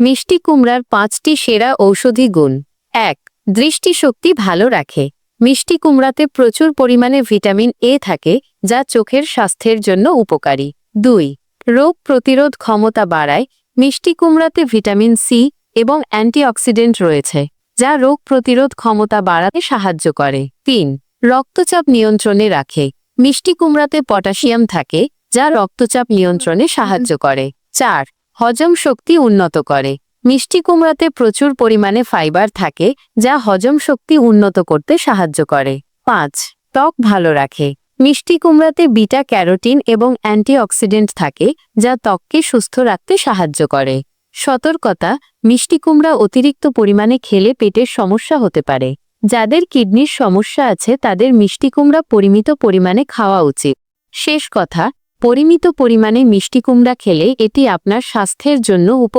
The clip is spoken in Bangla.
মিষ্টি কুমড়ার পাঁচটি সেরা ঔষধি গুণ। এক, দৃষ্টিশক্তি ভালো রাখে। মিষ্টি কুমড়াতে প্রচুর পরিমাণে ভিটামিন এ থাকে, যা চোখের স্বাস্থ্যের জন্য উপকারী। দুই, রোগ প্রতিরোধ ক্ষমতা বাড়ায়। মিষ্টি কুমড়াতে ভিটামিন সি এবং অ্যান্টিঅক্সিডেন্ট রয়েছে, যা রোগ প্রতিরোধ ক্ষমতা বাড়াতে সাহায্য করে। তিন, রক্তচাপ নিয়ন্ত্রণে রাখে। মিষ্টি কুমড়াতে পটাশিয়াম থাকে, যা রক্তচাপ নিয়ন্ত্রণে সাহায্য করে। চার হজম শক্তি উন্নত করে। মিষ্টি কুমড়াতে প্রচুর পরিমাণে ফাইবার থাকে, যা হজম শক্তি উন্নত করতে সাহায্য করে। পাঁচ, ত্বক ভালো রাখে। মিষ্টি কুমড়াতে বিটা ক্যারোটিন এবং অ্যান্টিঅক্সিডেন্ট থাকে, যা ত্বককে সুস্থ রাখতে সাহায্য করে। সতর্কতা, মিষ্টি কুমড়া অতিরিক্ত পরিমাণে খেলে পেটের সমস্যা হতে পারে। যাদের কিডনির সমস্যা আছে, তাদের মিষ্টি কুমড়া পরিমিত পরিমাণে খাওয়া উচিত। শেষ কথা পরিমিত পরিমাণে মিষ্টি কুমড়া খেলে এটি আপনার স্বাস্থ্যের জন্য উপ